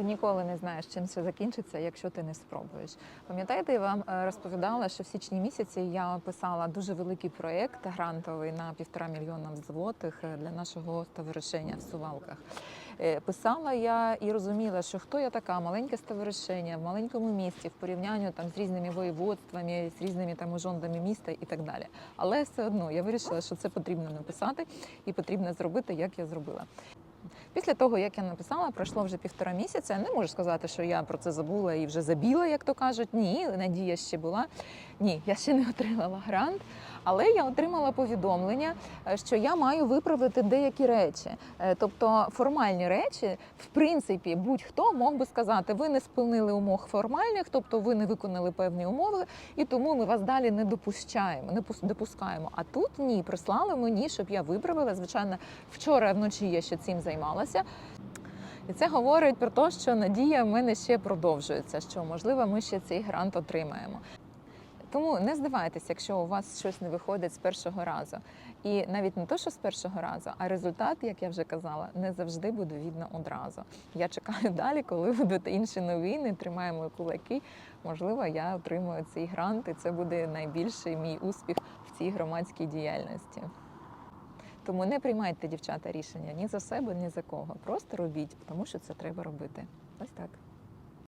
Ти ніколи не знаєш, чим це закінчиться, якщо ти не спробуєш. Пам'ятаєте, я вам е, розповідала, що в січні місяці я писала дуже великий проєкт грантовий на півтора мільйона злотих е, для нашого товаришення в Сувалках. Е, Писала я і розуміла, що хто я така, маленьке ставаришення в маленькому місті в порівнянні там з різними воєводствами, з різними там ужондами міста і так далі. Але все одно я вирішила, що це потрібно написати і потрібно зробити, як я зробила. Після того, як я написала, пройшло вже півтора місяця. Не можу сказати, що я про це забула і вже забіла, як то кажуть. Ні, надія ще була. Ні, я ще не отримала грант, але я отримала повідомлення, е, що я маю виправити деякі речі. Е, Тобто формальні речі, в принципі, будь-хто мог би сказати, ви не сповнили умов формальних, тобто ви не виконали певні умови, і тому ми вас далі не допущаємо, не пус- допускаємо. А тут ні, прислали мені, щоб я виправила. Звичайно, вчора вночі я ще цим займалася. І це говорить про те, що надія в мене ще продовжується, що можливо ми ще цей грант отримаємо. Тому не здавайтеся, якщо у вас щось не виходить з першого разу. І навіть не то, що з першого разу, а результат, як я вже казала, не завжди буде видно одразу. Я чекаю далі, коли будуть інші новини, тримаю мої кулаки. Можливо, я отримую цей грант, і це буде найбільший мій успіх в цій громадській діяльності. Тому не приймайте, дівчата, рішення ні за себе, ні за кого. Просто робіть, тому що це треба робити. Ось так.